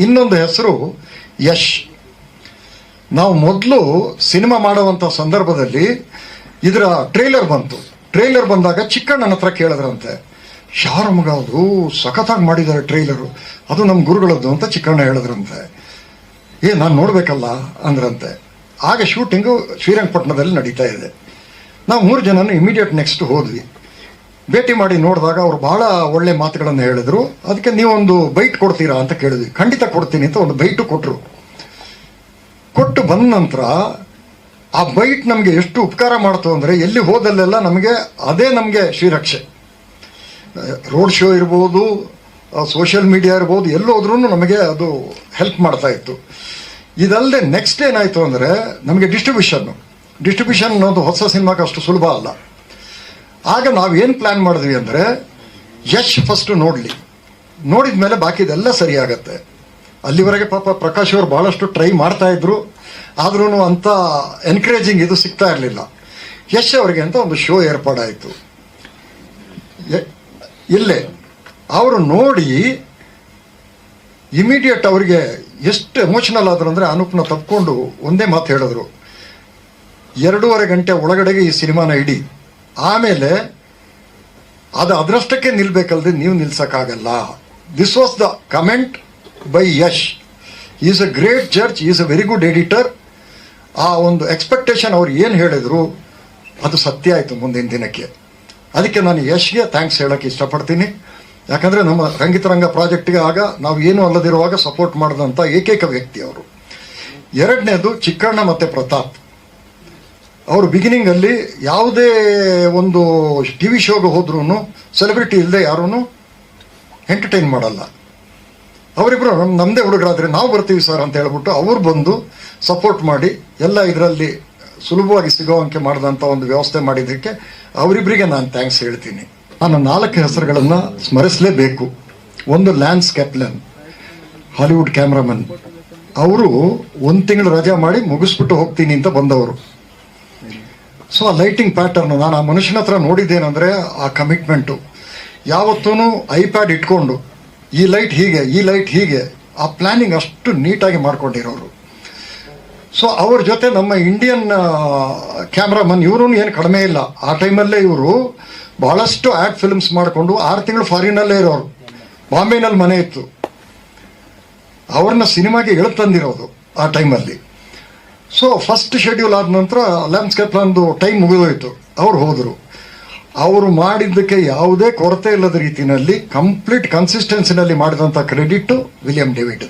ಇನ್ನೊಂದು ಹೆಸರು ಯಶ್. ನಾವು ಮೊದಲು ಸಿನಿಮಾ ಮಾಡುವಂಥ ಸಂದರ್ಭದಲ್ಲಿ ಇದರ ಟ್ರೇಲರ್ ಬಂತು. ಟ್ರೇಲರ್ ಬಂದಾಗ ಚಿಕ್ಕಣ್ಣನ ಹತ್ರ ಕೇಳಿದ್ರಂತೆ ಯಾರ ಮಗ ಅದು ಸಖತ್ತಾಗಿ ಮಾಡಿದ್ದಾರೆ ಟ್ರೇಲರು. ಅದು ನಮ್ಮ ಗುರುಗಳದ್ದು ಅಂತ ಚಿಕ್ಕಣ್ಣ ಹೇಳಿದ್ರಂತೆ. ಏ, ನಾನು ನೋಡಬೇಕಲ್ಲ ಅಂದ್ರಂತೆ. ಆಗ ಶೂಟಿಂಗು ಶ್ರೀರಂಗಪಟ್ಟಣದಲ್ಲಿ ನಡೀತಾ ಇದೆ. ನಾವು ಮೂರು ಜನನು ಇಮಿಡಿಯೇಟ್ ನೆಕ್ಸ್ಟ್ ಹೋದ್ವಿ. ಭೇಟಿ ಮಾಡಿ ನೋಡಿದಾಗ ಅವರು ಬಹಳ ಒಳ್ಳೆ ಮಾತುಗಳನ್ನು ಹೇಳಿದ್ರು. ಅದಕ್ಕೆ ನೀವೊಂದು ಬೈಟ್ ಕೊಡ್ತೀರಾ ಅಂತ ಕೇಳಿದ್ವಿ. ಖಂಡಿತ ಕೊಡ್ತೀನಿ ಅಂತ ಒಂದು ಬೈಟು ಕೊಟ್ಟರು ಕೊಟ್ಟು ಬಂದ ನಂತರ ಆ ಬೈಟ್ ನಮಗೆ ಎಷ್ಟು ಉಪಕಾರ ಮಾಡ್ತು ಅಂದರೆ ಎಲ್ಲಿ ಹೋದಲ್ಲೆಲ್ಲ ನಮಗೆ ಅದೇ ನಮಗೆ ಶ್ರೀರಕ್ಷೆ. ರೋಡ್ ಶೋ ಇರ್ಬೋದು ಸೋಷಿಯಲ್ ಮೀಡಿಯಾ ಇರ್ಬೋದು ಎಲ್ಲೋದ್ರೂ ನಮಗೆ ಅದು ಹೆಲ್ಪ್ ಮಾಡ್ತಾ ಇತ್ತು. ಇದಲ್ಲದೆ ನೆಕ್ಸ್ಟ್ ಏನಾಯಿತು ಅಂದರೆ ನಮಗೆ ಡಿಸ್ಟ್ರಿಬ್ಯೂಷನ್ನು. ಡಿಸ್ಟ್ರಿಬ್ಯೂಷನ್ ಅನ್ನೋದು ಹೊಸ ಸಿನಿಮಾಗೆ ಅಷ್ಟು ಸುಲಭ ಅಲ್ಲ. ಆಗ ನಾವೇನು ಪ್ಲ್ಯಾನ್ ಮಾಡಿದ್ವಿ ಅಂದರೆ ಯಶ್ ಫಸ್ಟು ನೋಡಲಿ. ನೋಡಿದ ಮೇಲೆ ಬಾಕಿದೆಲ್ಲ ಸರಿಯಾಗತ್ತೆ ಅಲ್ಲಿವರೆಗೆ ಪಾಪ ಪ್ರಕಾಶ್ ಅವರು ಭಾಳಷ್ಟು ಟ್ರೈ ಮಾಡ್ತಾ ಇದ್ರು. ಆದ್ರೂ ಅಂತ ಎನ್ಕರೇಜಿಂಗ್ ಇದು ಸಿಗ್ತಾ ಇರಲಿಲ್ಲ. ಯಶ್ ಅವರಿಗೆ ಅಂತ ಒಂದು ಶೋ ಏರ್ಪಾಡಾಯಿತು. ಇಲ್ಲೇ, ಅವರು ನೋಡಿ ಇಮಿಡಿಯೇಟ್ ಅವರಿಗೆ ಎಷ್ಟು ಎಮೋಷನಲ್ ಆದ್ರು ಅಂದರೆ ಅನುಪ್ನ ತಪ್ಕೊಂಡು ಒಂದೇ ಮಾತು ಹೇಳಿದ್ರು. ಎರಡೂವರೆ ಗಂಟೆ ಒಳಗಡೆಗೆ ಈ ಸಿನಿಮಾನ ಇಡಿ. ಆಮೇಲೆ ಅದು ಅದರಷ್ಟಕ್ಕೆ ನಿಲ್ಬೇಕಲ್ದೆ ನೀವು ನಿಲ್ಸೋಕ್ಕಾಗಲ್ಲ. This was the comment by Yash is a great judge is a very good editor ಆ ಒಂದು ಎಕ್ಸ್ಪೆಕ್ಟೇಷನ್ ಅವ್ರು ಏನು ಹೇಳಿದ್ರು, ಅದು ಸತ್ಯ ಆಯಿತು ಮುಂದಿನ ದಿನಕ್ಕೆ. ಅದಕ್ಕೆ ನಾನು ಯಶ್ಗೆ ಥ್ಯಾಂಕ್ಸ್ ಹೇಳೋಕ್ಕೆ ಇಷ್ಟಪಡ್ತೀನಿ. ಯಾಕಂದರೆ ನಮ್ಮ ರಂಗಿತರಂಗ ಪ್ರಾಜೆಕ್ಟ್ಗೆ ಆಗ ನಾವು ಏನೂ ಅಲ್ಲದಿರುವಾಗ ಸಪೋರ್ಟ್ ಮಾಡಿದಂಥ ಏಕೈಕ ವ್ಯಕ್ತಿ ಅವರು. ಎರಡನೇದು ಚಿಕ್ಕಣ್ಣ ಮತ್ತು ಪ್ರತಾಪ್. ಅವರು ಬಿಗಿನಿಂಗ್ ಅಲ್ಲಿ ಯಾವುದೇ ಒಂದು ಟಿ ವಿ ಶೋಗೆ ಹೋದ್ರೂ ಸೆಲೆಬ್ರಿಟಿ ಇಲ್ಲದೆ ಯಾರೂ ಎಂಟರ್ಟೈನ್ ಮಾಡಲ್ಲ. ಅವರಿಬ್ರು ನಮ್ಮ ನಮ್ಮದೇ ಹುಡುಗರಾದರೆ ನಾವು ಬರ್ತೀವಿ ಸರ್ ಅಂತ ಹೇಳ್ಬಿಟ್ಟು ಅವ್ರು ಬಂದು ಸಪೋರ್ಟ್ ಮಾಡಿ ಎಲ್ಲ ಇದರಲ್ಲಿ ಸುಲಭವಾಗಿ ಸಿಗೋವಂಗೆ ಮಾಡಿದಂಥ ಒಂದು ವ್ಯವಸ್ಥೆ ಮಾಡಿದ್ದಕ್ಕೆ ಅವರಿಬ್ಬರಿಗೆ ನಾನು ಥ್ಯಾಂಕ್ಸ್ ಹೇಳ್ತೀನಿ. ನಾನು ನಾಲ್ಕು ಹೆಸರುಗಳನ್ನು ಸ್ಮರಿಸಲೇಬೇಕು. ಒಂದು ಲ್ಯಾನ್ಸ್ ಕ್ಯಾಪ್ಲನ್ ಹಾಲಿವುಡ್ ಕ್ಯಾಮ್ರಾಮನ್ ಅವರು ಒಂದು ತಿಂಗಳು ರಜಾ ಮಾಡಿ ಮುಗಿಸ್ಬಿಟ್ಟು ಹೋಗ್ತೀನಿ ಅಂತ ಬಂದವರು. ಸೊ ಆ ಲೈಟಿಂಗ್ ಪ್ಯಾಟರ್ನ್ ನಾನು ಆ ಮನುಷ್ಯನ ಹತ್ರ ನೋಡಿದ್ದೇನೆಂದರೆ ಆ ಕಮಿಟ್ಮೆಂಟು ಯಾವತ್ತೂ ಐಪ್ಯಾಡ್ ಇಟ್ಕೊಂಡು, ಈ ಲೈಟ್ ಹೀಗೆ, ಈ ಲೈಟ್ ಹೀಗೆ, ಆ ಪ್ಲ್ಯಾನಿಂಗ್ ಅಷ್ಟು ನೀಟಾಗಿ ಮಾಡ್ಕೊಂಡಿರೋರು. ಸೊ ಅವ್ರ ಜೊತೆ ನಮ್ಮ ಇಂಡಿಯನ್ ಕ್ಯಾಮ್ರಾಮನ್ ಇವರು ಏನು ಕಡಿಮೆ ಇಲ್ಲ. ಆ ಟೈಮಲ್ಲೇ ಇವರು ಬಹಳಷ್ಟು ಆ್ಯಡ್ ಫಿಲ್ಮ್ಸ್ ಮಾಡಿಕೊಂಡು ಆರು ತಿಂಗಳು ಫಾರಿನಲ್ಲೇ ಇರೋರು. ಬಾಂಬೆನಲ್ಲಿ ಮನೆ ಇತ್ತು. ಅವ್ರನ್ನ ಸಿನಿಮಾಗೆ ಎಳ್ತಂದಿರೋದು ಆ ಟೈಮಲ್ಲಿ ಸೊ ಫಸ್ಟ್ ಶೆಡ್ಯೂಲ್ ಆದ ನಂತರ ಲ್ಯಾಂಡ್ಸ್ಕೇಪ್ ಒಂದು ಟೈಮ್ ಮುಗಿದೋಯ್ತು. ಅವ್ರು ಹೋದರು. ಅವರು ಮಾಡಿದ್ದಕ್ಕೆ ಯಾವುದೇ ಕೊರತೆ ಇಲ್ಲದ ರೀತಿಯಲ್ಲಿ ಕಂಪ್ಲೀಟ್ ಕನ್ಸಿಸ್ಟೆನ್ಸಿನಲ್ಲಿ ಮಾಡಿದಂಥ ಕ್ರೆಡಿಟ್ ವಿಲಿಯಂ ಡೇವಿಡ್ದು